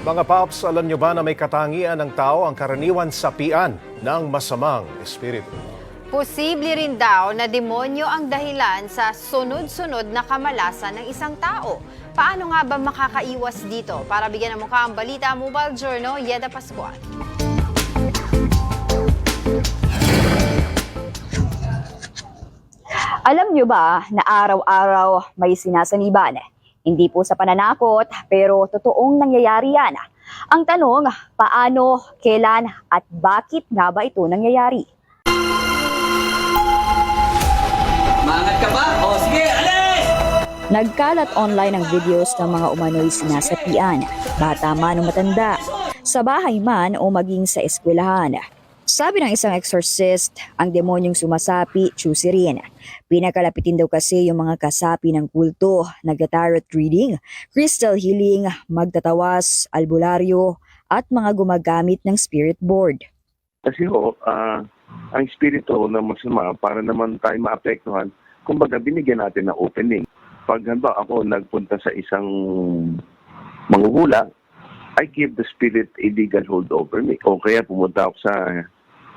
Mga paps, alam nyo ba na may katangian ng tao ang karaniwan sapian ng masamang espiritu? Posible rin daw na demonyo ang dahilan sa sunod-sunod na kamalasan ng isang tao. Paano nga ba makakaiwas dito? Para bigyan ng mukha ang balita, Mobile Journal, Yeda Pascual. Alam nyo ba na araw-araw may sinasaniban? Hindi po sa pananakot, pero totoong nangyayari yan. Ang tanong, paano, kailan, at bakit nga ba ito nangyayari? Maangat ka ba? O sige, alis! Nagkalat online ang videos ng mga umano'y sinasapian, bata man o matanda, sa bahay man o maging sa eskwelahan. Sabi ng isang exorcist, ang demonyong sumasapi, choosy rin. Pinakalapitin daw kasi yung mga kasapi ng kulto, nagta-tarot reading, crystal healing, magtatawas, albularyo, at mga gumagamit ng spirit board. Kasi ho, ah, ang espiritu na masama, para naman tayo maapektuhan, kumbaga binigyan natin ng opening. Pag halimbawa ako nagpunta sa isang manguhula, I give the spirit a legal hold over me. O kaya pumunta ako sa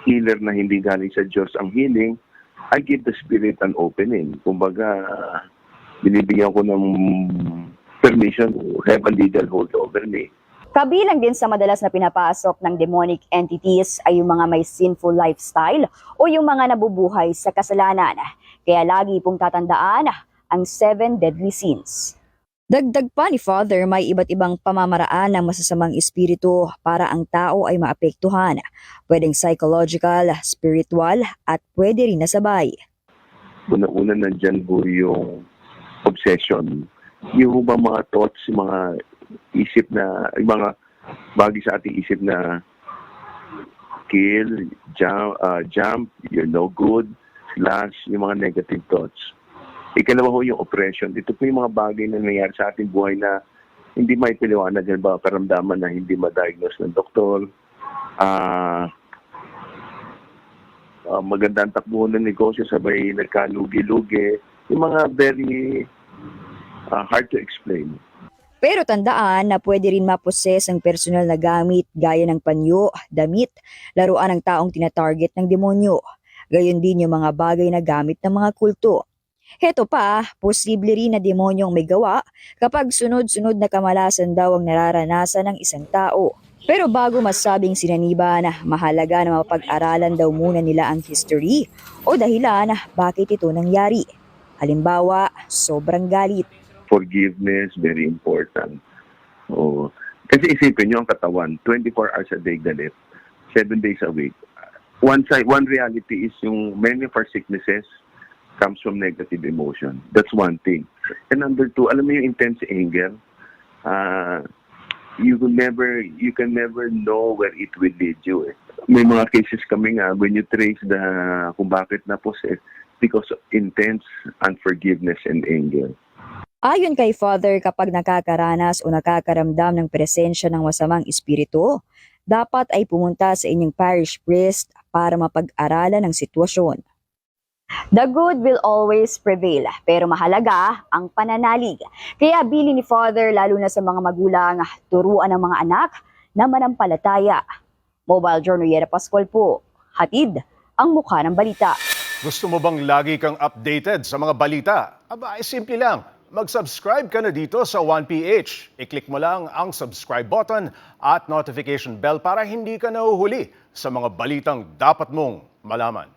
healer na hindi galing sa Diyos ang healing, I give the spirit an opening. Kumbaga, binibigyan ko ng permission to have a legal hold over me. Kabilang din sa madalas na pinapasok ng demonic entities ay yung mga may sinful lifestyle o yung mga nabubuhay sa kasalanan. Kaya lagi pong tatandaan ang seven deadly sins. Dagdag pa ni Father, may iba't ibang pamamaraan ng masasamang espiritu para ang tao ay maapektuhan. Pwedeng psychological, spiritual, at pwede rin nasabay. Una-una nandyan po yung obsession. Yung ba mga thoughts, mga isip na, yung mga bagay sa ating isip na kill, jump, uh, jump, you're no good, slash, yung mga negative thoughts. Ikalawa ho yung oppression. Ito po yung mga bagay na nangyayari sa ating buhay na hindi may piliwanag. Halimbawa, karamdaman na hindi ma-diagnose ng doktor. Ah, ah, magandang takbuhan ng negosyo, sabay nagkalugi-lugi. Yung mga very ah, hard to explain. Pero tandaan na pwede rin maposes ang personal na gamit gaya ng panyo, damit, laruan ng taong tinatarget ng demonyo. Gayon din yung mga bagay na gamit ng mga kulto. Heto pa, posible rin na demonyong may gawa kapag sunod-sunod na kamalasan daw ang nararanasan ng isang tao. Pero bago masabing sinaniban, mahalaga na mapag-aralan daw muna nila ang history o dahilan bakit ito nangyari. Halimbawa, sobrang galit. Forgiveness, very important. Oh, kasi isipin nyo ang katawan, 24 hours a day galit, 7 days a week. One side, one reality is yung many of our sicknesses comes from negative emotion. That's one thing. And number two, alam mo yung intense anger, uh, you will never, you can never know where it will lead you. Eh. May mga cases kami nga, when you trace the, kung bakit na possess, because of intense unforgiveness and anger. Ayon kay Father, kapag nakakaranas o nakakaramdam ng presensya ng masamang espiritu, dapat ay pumunta sa inyong parish priest para mapag-aralan ang sitwasyon. The good will always prevail, pero mahalaga ang pananalig. Kaya bili ni Father, lalo na sa mga magulang, turuan ng mga anak na manampalataya. Mobile Journal Yera Pascual po, hatid ang mukha ng balita. Gusto mo bang lagi kang updated sa mga balita? Aba, ay simple lang. Mag-subscribe ka na dito sa 1PH. I-click mo lang ang subscribe button at notification bell para hindi ka nahuhuli sa mga balitang dapat mong malaman.